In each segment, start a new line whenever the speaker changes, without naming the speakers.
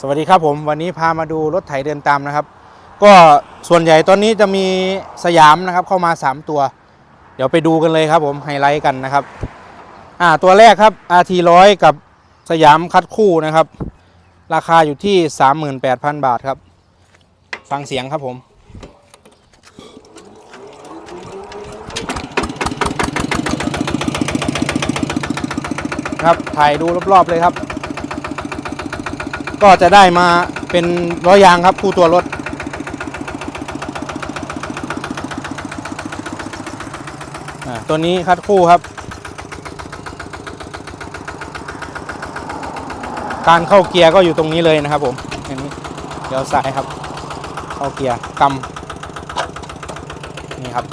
สวัสดีครับผมวันนี้พามาดูรถไถเดินตามนะครับ ก็ส่วนใหญ่ตอนนี้จะมีสยามนะครับเข้ามา 3 ตัว เดี๋ยวไปดูกันเลยครับผมไฮไลท์กันนะครับอ่าตัวแรกครับ RT 100 กับสยามคัดคู่นะครับ ราคาอยู่ที่ 38,000 บาทครับ ฟังเสียงครับผมครับถ่ายดูรอบๆเลยครับ ก็จะได้มาเป็นล้อยางครับคู่ตัวรถ ตัวนี้คัดคู่ครับ การเข้าเกียร์ก็อยู่ตรงนี้เลยนะครับผมอันนี้เดี๋ยวซ้ายครับ เข้าเกียร์กำนี่ครับ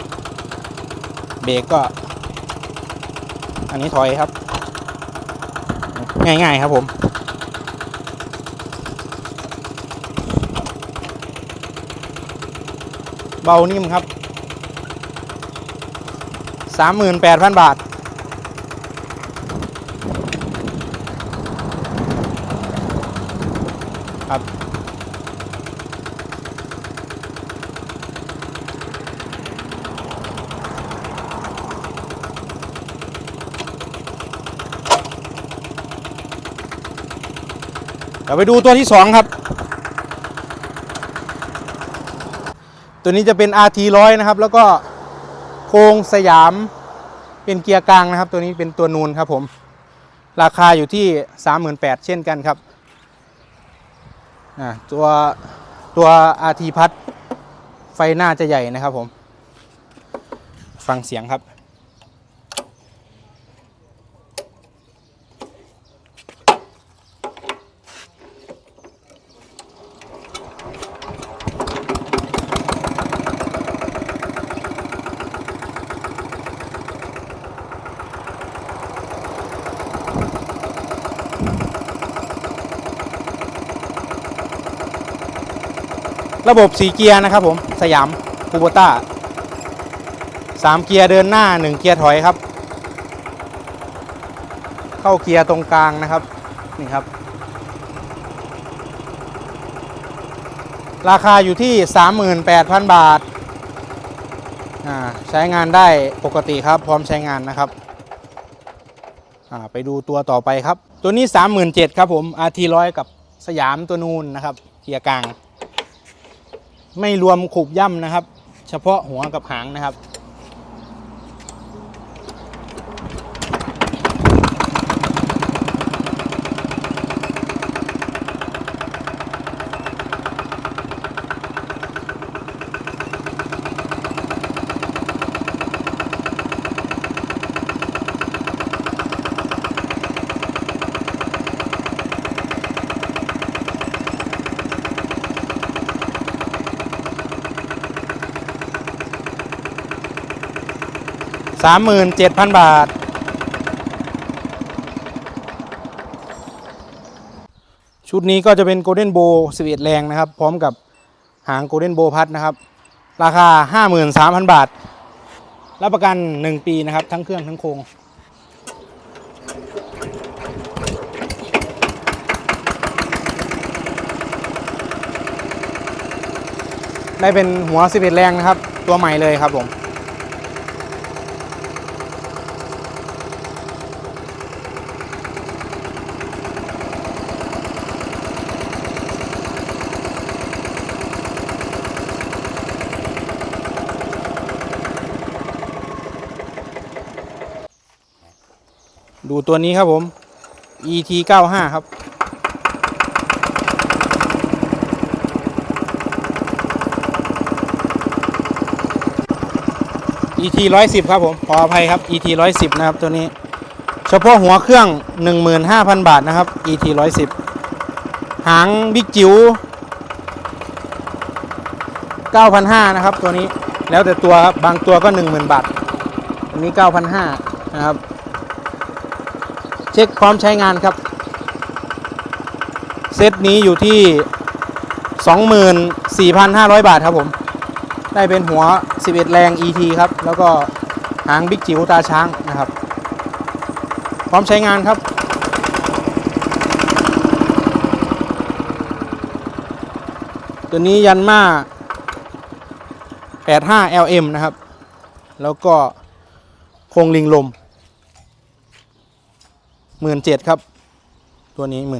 เบรกก็ อันนี้ถอยครับ ง่ายๆครับผม เบานิ่มครับ 38,000 บาท ครับ เดี๋ยวไปดูตัวที่สองครับ ตัวนี้จะเป็น RT 100นะครับ แล้วก็โครงสยามเป็นเกียร์กลางนะครับ ตัวนี้เป็นตัวนูนครับผม ราคาอยู่ที่ 38,000เช่นกันครับอ่าตัวตัว RT พัดไฟหน้าจะใหญ่นะครับผม ฟังเสียงครับ ระบบสีเกียร์นะครับผมสยามคูโบต้าสามเกียร์เดินหน้าหนึ่งเกียร์ถอยครับ เข้าเกียร์ตรงกลางนะครับนี่ครับ ราคาอยู่ที่ 38,000 บาทาใช้งานได้ปกติครับ พร้อมใช้งานนะครับไปดูตัวต่อไปครับ ตัวนี้ 37,000ครับผม RT 100 กับสยามตัวนูนนะครับเกียร์กลาง ไม่รวมขูบย่ำนะครับ เฉพาะหัวกับหางนะครับ 37,000บาท ชุดนี้ก็จะเป็น Golden Bow 11แรงนะครับ พร้อมกับหาง Golden Bow พัดนะครับ ราคา53,000บาท รับประกัน1ปีนะครับ ทั้งเครื่องทั้งโครงได้เป็นหัว11แรงนะครับ ตัวใหม่เลยครับผม ตัวนี้ครับผม ET 95ครับ ET 110 ครับผมขออภัยครับ ET 110 นะครับตัวนี้ เฉพาะหัวเครื่อง 15,000 บาทนะครับ ET 110 หางบิ๊กจิ๋ว9,500นะครับตัวนี้แล้วแต่ตัวครับบางตัวก็ 10,000 บาท อันนี้ 9,500นะครับ เช็คพร้อมใช้งานครับ เซตนี้อยู่ที่ 24,500 บาทครับผม ได้เป็นหัว 11 แรง ET ครับ แล้วก็หางบิ๊กจิ๋วตาช้างนะครับ พร้อมใช้งานครับตัวนี้ยันมา 85 LM นะครับ แล้วก็โครงลิงลม 17,000ครับ ตัวนี้17,000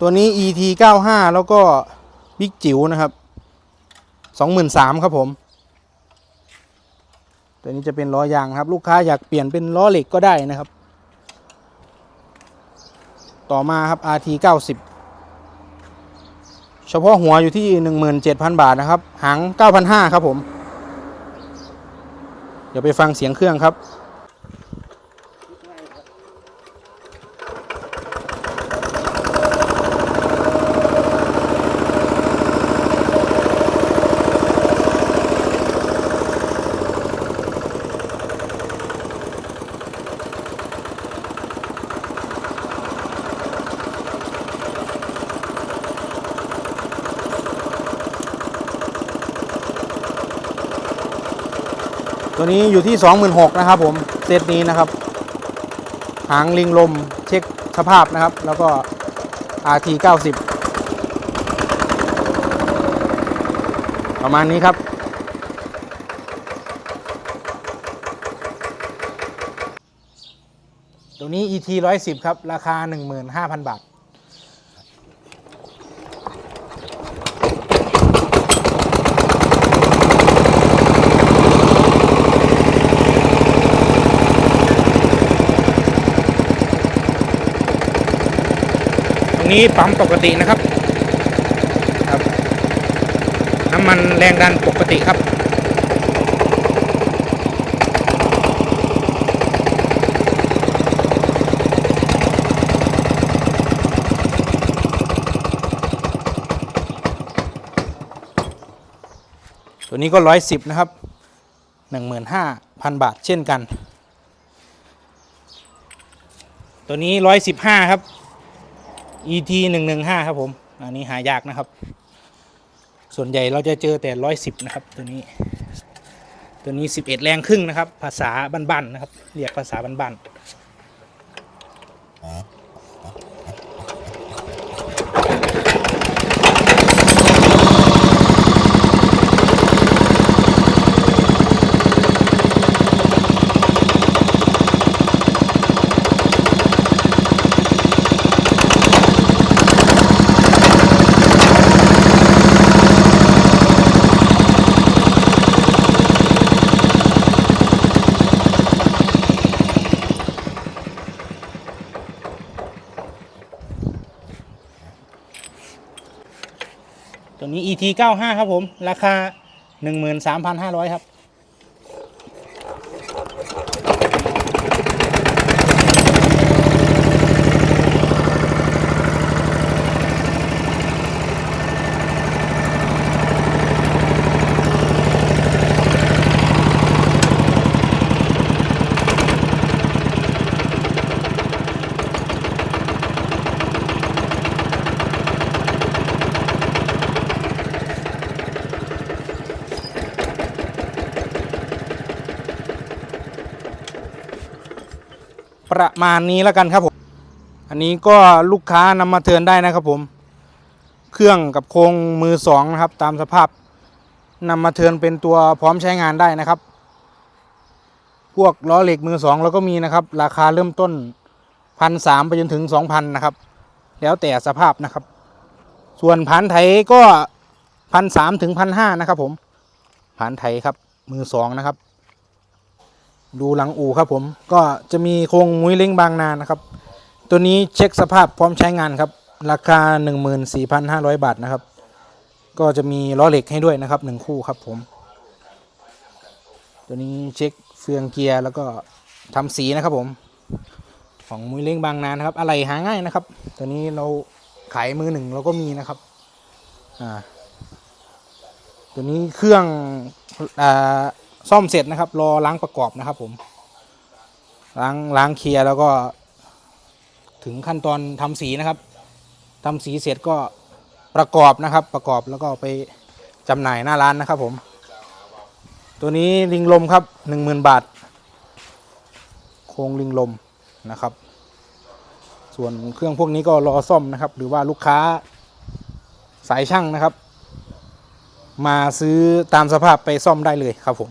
ตัวนี้ ET 95แล้วก็บิ๊กจิ๋วนะครับ23,000ครับผม ตัวนี้จะเป็นล้อยางครับ ลูกค้าอยากเปลี่ยนเป็นล้อเหล็กก็ได้นะครับ ต่อมาครับ RT 90 เฉพาะหัวอยู่ที่ 17,000 บาทนะครับ หาง 9,500 ครับผม เดี๋ยวไปฟังเสียงเครื่องครับ ตัวนี้อยู่ที่ 26,000นะครับผมเซตนี้นะครับ หางลิงลมเช็คสภาพนะครับ แล้วก็ RT 90ประมาณนี้ครับ ตัวนี้ ET 110 ครับ ราคา 15,000 บาท นี้ปั๊มปกตินะครับครับ น้ำมันแรงดันปกติครับตัวนี้ก็ร้อยสิบนะครับหนึ่งหมื่นห้าพันบาทเช่นกัน ตัวนี้ร้อยสิบห้าครับ ET หนึ่งหนึ่งห้าครับผม อันนี้หายากนะครับ ส่วนใหญ่เราจะเจอแต่ร้อยสิบนะครับ ตัวนี้ ตัวนี้สิบเอ็ดแรงครึ่งนะครับ ภาษาบ้านๆนะครับ เรียกภาษาบ้านๆ ตัวนี้ et95 ครับผม ราคาหนึ่งหมื่นสามพันห้าร้อยครับ ประมาณนี้แล้วกันครับผม อันนี้ก็ลูกค้านำมาเทิร์นได้นะครับผม เครื่องกับโครงมือสองนะครับ ตามสภาพนำมาเทิร์นเป็นตัวพร้อมใช้งานได้นะครับ พวกล้อเหล็กมือสองเราก็มีนะครับ ราคาเริ่มต้นพันสามไปจนถึงสองพันนะครับ แล้วแต่สภาพนะครับ ส่วนผานไถก็พันสามถึงพันห้านะครับผมผานไถครับมือสองนะครับ ดูหลังอู่ครับผมก็จะมีโครงมุ้ยเล้งบางนานะครับ ตัวนี้เช็คสภาพพร้อมใช้งานครับ ราคา 14,500 บาทนะครับ ก็จะมีล้อเหล็กให้ด้วยนะครับหนึ่งคู่ครับผม ตัวนี้เช็คเฟืองเกียร์แล้วก็ทำสีนะครับผม ของมุ้ยเล้งบางนานะครับอะไรหาง่ายนะครับ ตัวนี้เราขายมือหนึ่งเราก็มีนะครับอ่าตัวนี้เครื่องอ่า ซ่อมเสร็จนะครับ รอล้างประกอบนะครับ ผม ล้างล้างเคลียร์แล้วก็ ถึงขั้นตอนทำสีนะครับทำสีเสร็จก็ประกอบนะครับ ประกอบแล้วก็ไปจำหน่ายหน้าร้านนะครับ ผม ตัวนี้ลิงลมครับหนึ่งหมื่นบาท โครงลิงลมนะครับ ส่วนเครื่องพวกนี้ก็รอซ่อมนะครับ หรือว่าลูกค้าสายช่างนะครับ มาซื้อตามสภาพไปซ่อมได้เลยครับผม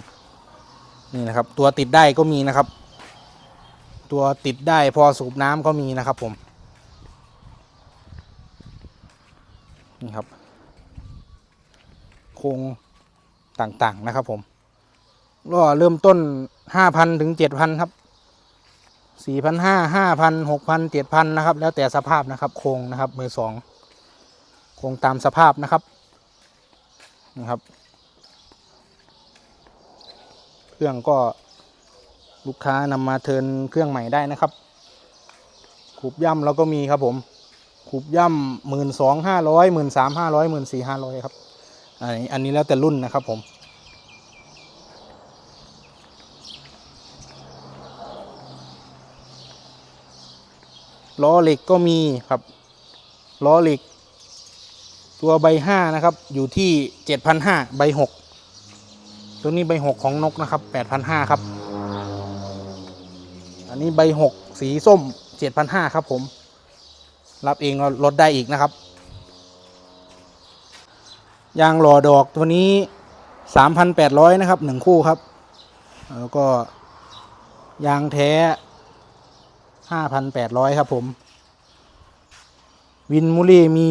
นี่นะครับ ตัวติดได้ก็มีนะครับ ตัวติดได้พอสูบน้ำก็มีนะครับ ผมนี่ครับ โครงต่างๆนะครับ ผมก็เริ่มต้น5,000ถึง7,000ครับ4,500 5,000 6,000 7,000นะครับ แล้วแต่สภาพนะครับ โครงนะครับมือสองโครงตามสภาพนะครับนะครับ เครื่องก็ลูกค้านำมาเทินเครื่องใหม่ได้นะครับขูบย่ำเราก็มีครับผมขูบย่ำหมื่นสองห้าร้อยหมื่นสามห้าร้อยหมื่นสี่ห้าร้อยครับอันนี้อันนี้แล้วแต่รุ่นนะครับผมล้อเหล็กก็มีครับล้อเหล็ก ตัวใบห้านะครับ อยู่ที่เจ็ดพันห้าใบหก ตัวนี้ใบหกของนกนะครับแปดพันห้าครับ อันนี้ใบหกสีส้มเจ็ดพันห้าครับผม รับเองก็ลดได้อีกนะครับ ยางหล่อดอกตัวนี้สามพันแปดร้อยนะครับหนึ่งคู่ครับ แล้วก็ยางแท้ห้าพันแปดร้อยครับผม วินมูลี่มี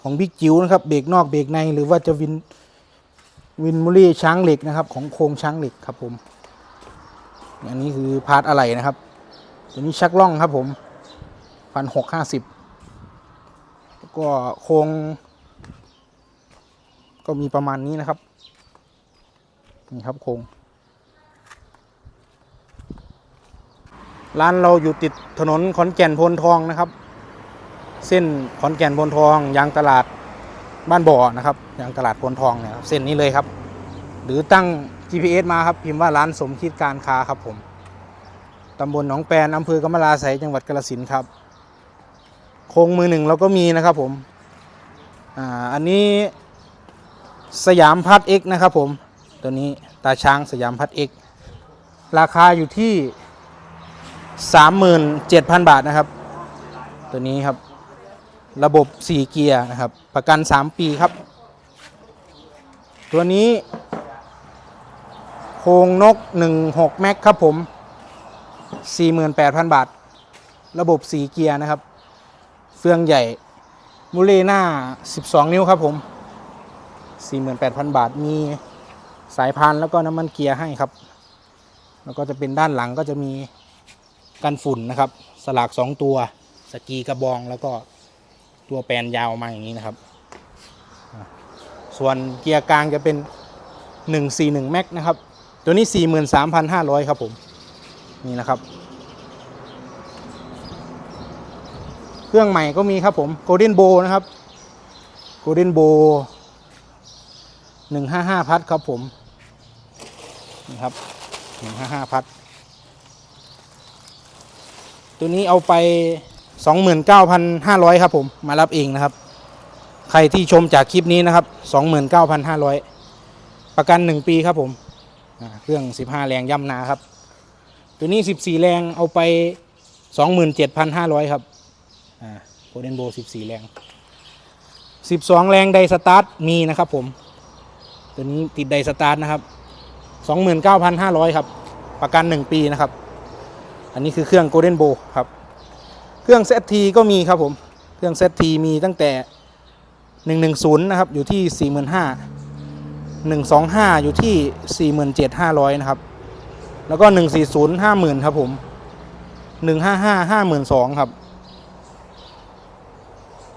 ของบิ๊กจิ๋วนะครับ เบรกนอกเบรกในหรือว่าจะวิน วินมูลี่ช้างเหล็กนะครับ ของโครงช้างเหล็กครับผมอันนี้คือพาร์ทอะไรนะครับ ตัวนี้ชักล่องครับผมพันหกห้าสิบก็โครง ก็มีประมาณนี้นะครับ นี่ครับโครงร้านเราอยู่ติดถนนขอนแก่นพนทองนะครับ เส้นขอนแก่นพนทองยางตลาด บ้านบ่อนะครับอย่างตลาดพนทองเนี่ยเส้นนี้เลยครับ หรือตั้ง GPS มาครับพิมพ์ว่าร้านสมคิดการค้าครับผมตำบลหนองแปนอำเภอกำมะลาไสยจังหวัดกาฬสินธุ์ครับ โครงมือหนึ่งเราก็มีนะครับผมอ่าอันนี้สยามพัดเอ็กนะครับผมตัวนี้ตาช้างสยามพัดเอ็กราคาอยู่ที่ 37,000 บาทนะครับ ตัวนี้ครับ ระบบ 4 เกียร์นะครับ ประกัน 3 ปีครับ ตัวนี้ โครงนก 16 แม็กครับผม 48,000 บาท ระบบ 4 เกียร์นะครับ เฟืองใหญ่มูเลหน้า12 นิ้วครับผม 48,000 บาท มีสายพานแล้วก็น้ำมันเกียร์ให้ครับ แล้วก็จะเป็นด้านหลังก็จะมีกันฝุ่นนะครับ สลาก 2 ตัว สกีกระบองแล้วก็ ตัวแปลนยาวมาอย่างนี้นะครับ ส่วนเกียร์กลางจะเป็น 141 แม็กนะครับ ตัวนี้ 43,500 ครับผม นี่นะครับ เครื่องใหม่ก็มีครับผม Golden Bow นะครับ Golden Bow 155 พัดครับผม นี่ครับ 155 พัดตัวนี้เอาไป 29,500 ครับผม มารับเองนะครับ ใครที่ชมจากคลิปนี้นะครับ 29,500 ประกัน 1 ปีครับผมเครื่อง 15 แรงย่ำนาครับ ตัวนี้ 14 แรงเอาไป 27,500 ครับอ่าโกลเด้นโบ 14 แรง 12 แรงไดสตาร์ทมีนะครับผม ตัวนี้ติดไดสตาร์ทนะครับ 29,500 ครับ ประกัน 1 ปีนะครับ อันนี้คือเครื่อง Golden Bow ครับ เครื่อง ZT ก็มีครับผมเครื่อง ZT มีตั้งแต่ 110 นะครับ อยู่ที่ 45,000 125 อยู่ที่ 47,500 นะครับ แล้วก็ 140 50,000 ครับผม 155 52,000 ครับ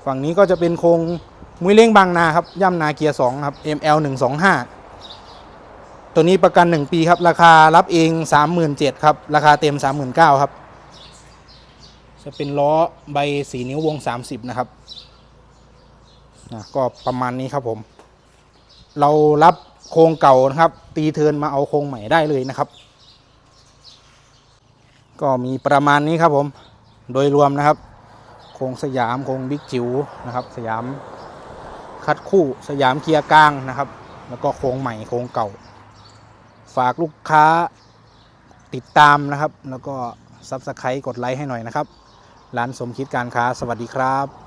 ฝั่งนี้ก็จะเป็นโครงมุ้ยเล้งบางนาครับ ย่ำนาเกียร์2ครับ ML 125ตัวนี้ประกัน 1 ปี ครับ ราคารับเอง 37,000ครับ ราคาเต็ม 39,000ครับ จะเป็นล้อใบสีนิ้ววง 30 นะครับนะก็ประมาณนี้ครับผม เรารับโครงเก่านะครับ ตีเทินมาเอาโครงใหม่ได้เลยนะครับ ก็มีประมาณนี้ครับผม โดยรวมนะครับ โครงสยามโครงบิ๊กจิ๋วนะครับ สยามคัดคู่สยามเกียร์กลางนะครับ แล้วก็โครงใหม่โครงเก่า ฝากลูกค้าติดตามนะครับ แล้วก็ซับสไครต์กดไลค์ให้หน่อยนะครับ ร้านสมคิดการค้า สวัสดีครับ